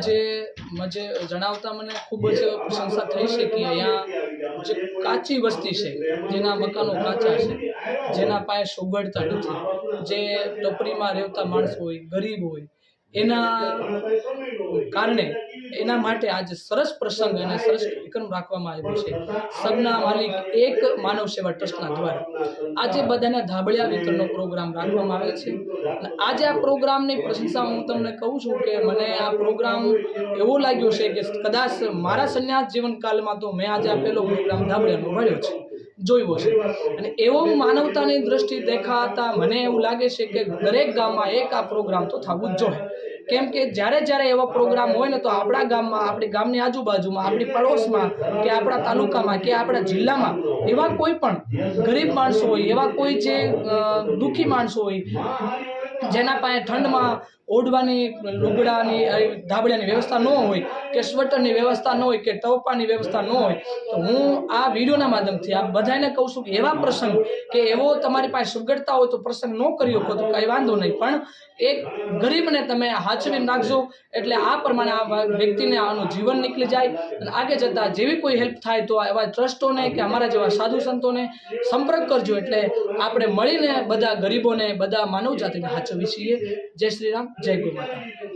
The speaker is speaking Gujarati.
જે મજે જણાવતા મને ખૂબ જ પ્રશંસા થઈ છે કે અહીંયા જે કાચી વસ્તી છે, જેના મકાનો કાચા છે, જેના પાસે સુગડતા નથી, જે ટપરીમાં રહેતા માણસો હોય, ગરીબ હોય એના કારણે એના માટે આજે સરસ પ્રસંગ અને સરસ વિક્રમ રાખવામાં આવ્યો છે. સબના માલિક એક માનવ સેવા ટ્રસ્ટના દ્વારા આજે બધાના ધાબળિયા વિતરણનો પ્રોગ્રામ રાખવામાં આવે છે. આજે આ પ્રોગ્રામની પ્રશંસા હું તમને કહું છું કે મને આ પ્રોગ્રામ એવો લાગ્યો છે કે કદાચ મારા સંન્યાસ જીવનકાલમાં તો મેં આજે આ પહેલો પ્રોગ્રામ ધાબળિયાનો મળ્યો છે. જોયો છે અને એવો માનવતાની દ્રષ્ટિ દેખાતા મને એવું લાગે છે કે દરેક ગામમાં એક આ પ્રોગ્રામ તો થવું જ જોઈએ. કેમ કે જ્યારે જ્યારે એવા પ્રોગ્રામ હોય ને તો આપણા ગામમાં, આપણી ગામની આજુબાજુમાં, આપણી પડોશમાં કે આપણા તાલુકામાં કે આપણા જિલ્લામાં એવા કોઈ પણ ગરીબ માણસો હોય, એવા કોઈ જે દુઃખી માણસો હોય, જેના પાસે ઠંડમાં ઓઢવાની લુગડાની અ, ધાબળિયાની વ્યવસ્થા ન હોય કે સ્વેટરની વ્યવસ્થા ન હોય કે ટવપાની વ્યવસ્થા ન હોય તો હું આ વિડીયોના માધ્યમથી આ બધાને કહું છું કે એવા પ્રસંગ કે એવો તમારી પાસે સુગડતા હોય તો પ્રસંગ ન કરી શકો તો કાંઈ વાંધો નહીં. પણ એક ગરીબને તમે હાચવી નાખજો એટલે આ પ્રમાણે આ વ્યક્તિને આનું જીવન નીકળી જાય અને આગે જતાં જેવી કોઈ હેલ્પ થાય તો એવા ટ્રસ્ટોને કે અમારા જેવા સાધુ સંતોને સંપર્ક કરજો. એટલે આપણે મળીને બધા ગરીબોને બધા માનવ જાતિને હાચવી છીએ. જય શ્રી રામ. જય ગો માતા